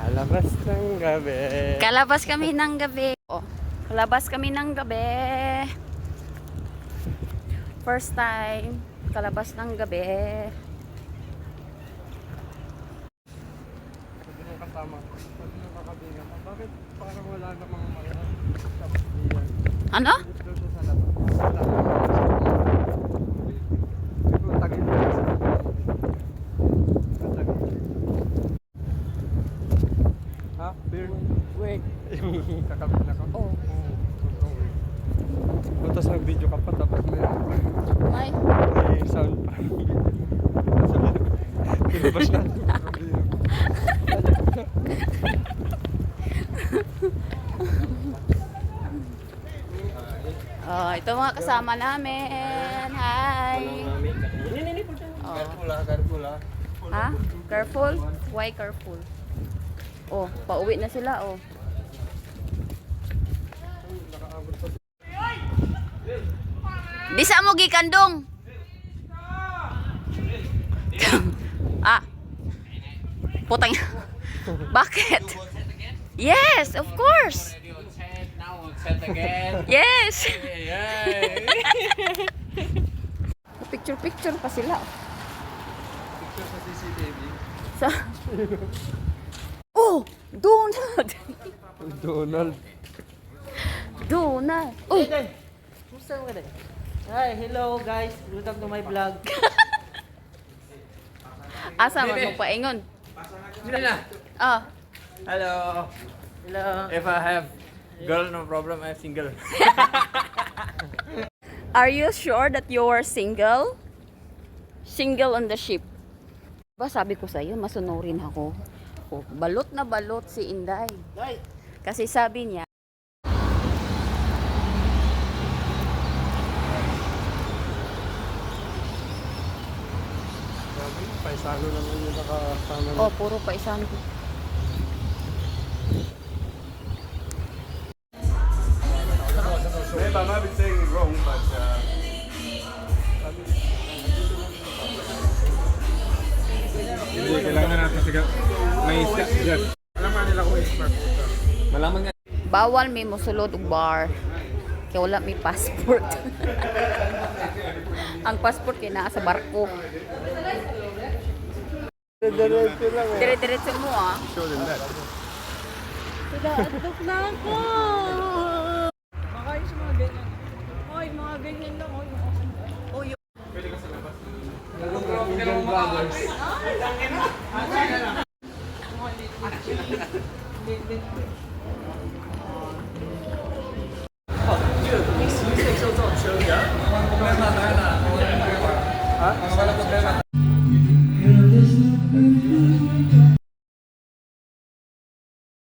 Alabas ng gabi. Kalabas kami ng gabi. Oh, kalabas kami ng gabi. First time, kalabas ng gabi. Sabi kasama, sabi ng kakabingan, "Ah, bakit parang wala namang mga. Ano? Doon siya sa labas. Wala namang Ito, tagil na kasi. Tagil. Ha? Beer? Word. Yung kakabin ako? Oh. sobrang weird. O, Tapos nag-video ka pa, tapos may, May. may sound pa. Pinabas na. Oh, ito mga kasama namin. Hi. Oh. Careful ha, careful. Ha? Careful? Why careful? Oh, pauwi na sila, oh. Bisa mo gikandong. ah. Putang. Bakit? Yes, of course. Yes. Picture picture pa sila. Picture sa CCTV. Sa Donald. Donald. Donald. Uy, Kumusta mo ka Hi, hello guys. Welcome to my vlog. asa man mo paingon? Na. Ah, Hello. Hello. If I have girl, no problem. I'm single. are you sure that you are single? Single on the ship. Ba sabi ko sa iyo, masunurin ako. Oh, balot na balot si Inday. Kasi sabi niya, Sabi, paisano naman yung nakasama. oh, puro pa isang Maybe I might be saying it wrong, but uh, Hindi, kailangan natin siya. May isda dyan. Alam nga nila kung expert. Malaman nga. bawal may mosulod og bar. Kaya wala may passport. Ang passport kay naa sa barko. Diretso lang eh. Dire-diretso mo ah. Show them that. Pinaatok na ako. Makayos mga ganyan. Hoy, mga ganyan lang. Hoy, Indian brothers.